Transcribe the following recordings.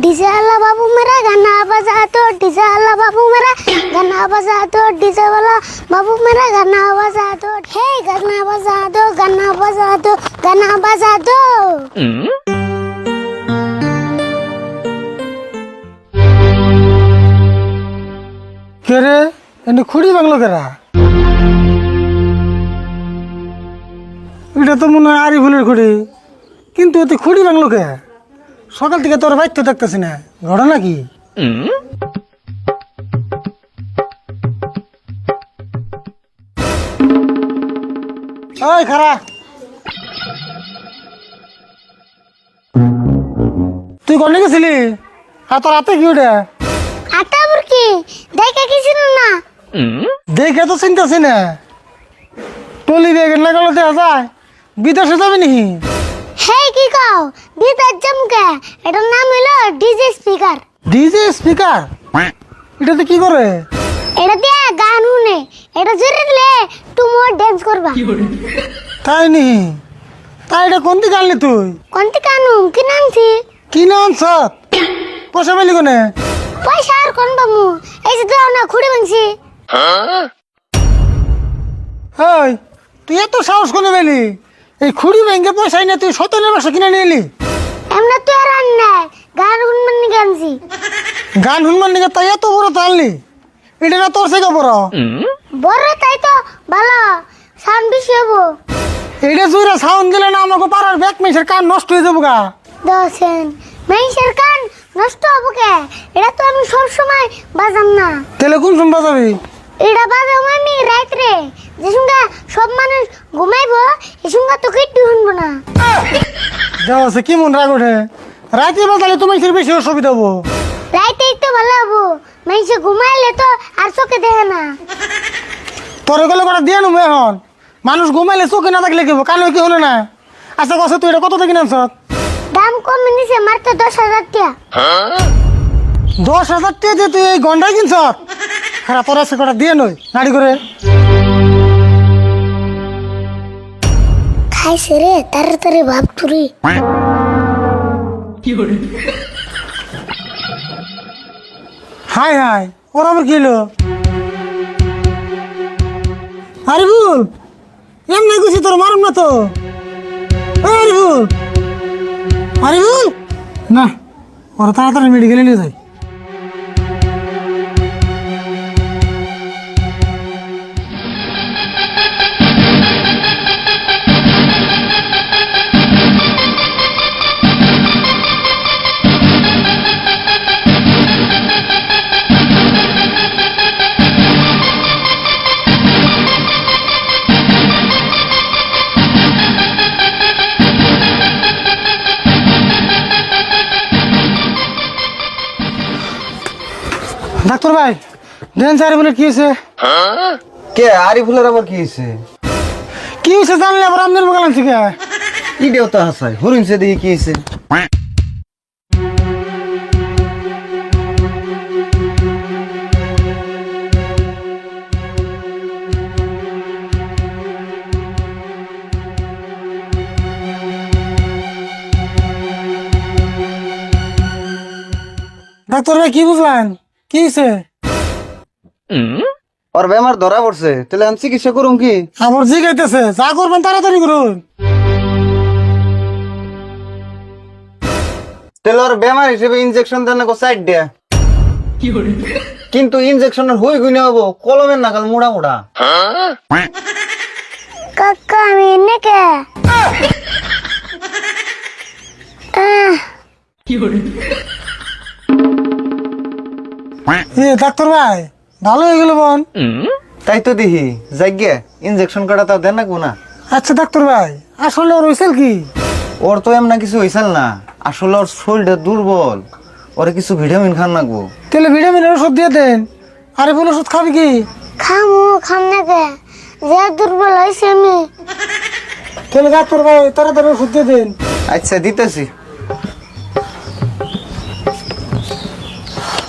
DJ আল্লাহ বাবু মেরা, গানা বাজা তো ডিজে আল্লাহ বাবু মেরা, গানা বাজা তো ডিজে वाला বাবু মেরা, গানা বাজা তো, হে গানা বাজা দো গানা বাজা দো গানা বাজা দো কে রে? এনে খুঁড়ি বাংলো কেরা? এটা তো মনে হয় আরিফুলের খুঁড়ি। কিন্তু এতে খুঁড়ি বাংলো কে? সকাল থেকে তোর বাইতে দেখতেছি না। ঘটনা কি? ওই খারা। তুই কনে গেছিলি? আর তোর হাতে কি ওটা? আটা বুরকি দেখে কিছু না? দেখে তো চিন্তাছি না। টলি বেগের লাগালো দেখা যায়। বিদেশে যাবি নাকি? কি কও জমকে এটার নাম হলো ডিজে স্পিকার। DJ speaker? এটাতে কি করে? এটা দিয়ে গান শুনে এটা জোরে দিলে তুমি ড্যান্স করবা। তাই নি? তাই এটা কোন দিকে আনলি তুই কোনটি কানু কি নামছি কি নাম সৎ? পয়সা পেলি কোনে? পয়সা আর কোন বামু এই যে দাও না খুঁড়ে ভাঙছি ওই তুই এত সাহস করে পেলি এই খুঁড়ি ব্যাংকে পয়সা নিয়ে তুই সতেরো মাসে কিনে নিয়ে এলি? এমনা তো আর আন নাই। গান শুনবেন নি গানছি গান শুনবার নিকে? তাই এত বড় তো আনলি। এটা না তোর থেকে বড়? বড় তাই তো। ভালো। সাউন্ড বেশি হব। এটা জুড়ে সাউন্ড দিলে না আমাকে পাড়ার ব্যাক মেসের কান নষ্ট হয়ে যাব গা। দশেন মানুষের কান নষ্ট হব কে? এটা তো আমি সব সময় বাজাম না। তাহলে কোন শুনবা যাবি এটা বাজাম আমি রাত্রে যে সঙ্গে সব মানুষ ঘুমাইবো এ সঙ্গে তো কিট্টু শুনব না। দেওয়া আছে কি মন রাগ ওঠে? রাতে বাজালে তোমার বেশি অসুবিধা হব। রাইতেই তো ভালো হব। মানুষে ঘুমাইলে তো আর চোখে দেখে না। তোর এগুলো কটা দিয়ে নেব এখন? মানুষ ঘুমাইলে চোখে না থাকলে কি কানে কি হলো না? আচ্ছা কছে তুই এটা কত থেকে নামছ? দাম কমে নিছে মারতে দশ হাজার টাকা। দশ হাজার টাকা দিয়ে তুই এই গন্ডাই কিনছ? হ্যাঁ তোর আছে কটা দিয়ে নই নাড়ি করে। খাইছে রে তাড়াতাড়ি ভাব তুরি। হাই হাই ওর আবার কি হলো? আরে ভুল এমনি গুছি তোর মারুম না তো? আরে ভুল আরে ভুল না ওরা তাড়াতাড়ি মেডিকেলে নিয়ে যাই ডাক্তার ভাই? দেন স্যার বলে কি হয়েছে? কে? আরিফুলের আবার কি হয়েছে? কি হয়েছে জানলে আবার আপনার বগালাম থেকে কি? দেওতা হাসায় হরিণছে দেখি কি হয়েছে? ডাক্তার ভাই কি বুঝলেন? কি হয়েছে ওর বেমার ধরা পড়ছে তাহলে আমি চিকিৎসা করুম কি? আবার জিগাইতেছে যা করবেন তাড়াতাড়ি করুন। তাহলে ওর বেমার হিসেবে ইনজেকশন দেন গো সাইড দেয়া? কিন্তু ইনজেকশনের হই গুনে হব কলমের নাগাল মোড়া মোড়া। কাকা আমি এনে কে? আহ, এ ডাক্তার ভাই ভালো হয়ে গেল বোন। তাই তো দেখি যাইগে ইনজেকশন কাটা তাও দেন না না আচ্ছা ডাক্তার ভাই আসলে ওর হয়েছিল কি? ওর তো এমন কিছু হয়েছিল না আসলে ওর শরীরটা দুর্বল ওরে কিছু ভিটামিন খান লাগবো তাহলে ভিটামিনের ওষুধ দিয়ে দেন আরিফুল ওষুধ খাবি কি? খামু খাম না কে যে দুর্বল হয়েছে আমি। তাহলে ডাক্তার ভাই তাড়াতাড়ি ওষুধ দিয়ে দেন। আচ্ছা দিতেছি।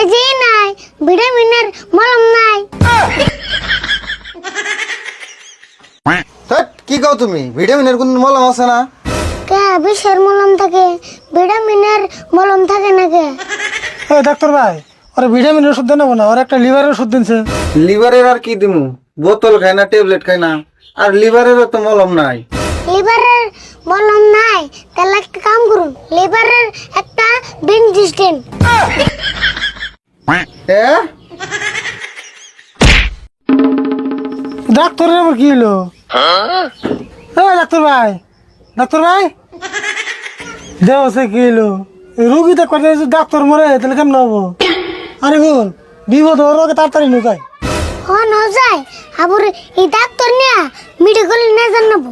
এই নাই ভিটামিনের মলম নাই। কি কও তুমি? ভিটামিনের কোন মলম আছে না? কে বিষের মলম থাকে? ভিটামিনের মলম থাকে না কে? এই ডাক্তার ভাই ওরা ভিটামিনের ওষুধ দেন না ওর একটা লিভারের ওষুধ দিনছে। লিভারের আর কি দিমু? বোতল খাই না ট্যাবলেট খাই না আর লিভারেরও তো মলম নাই। লিভারের মলম নাই তাহলে একটা কাম করুন লিভারের একটা বেঞ্জিস্টেন এ ডাক্তারের আবার কি হলো? এই ডাক্তার ভাই ডাক্তার ভাই? দেহ সে কি হলো? রুগীতে কথা ডাক্তার মরে তাহলে কেমন হব? আরে বল বিপদ ওর আগে তাড়াতাড়ি নুকায় হন যায় আবার এই ডাক্তার নিয়ে মেডিকেল নিয়ে জানাব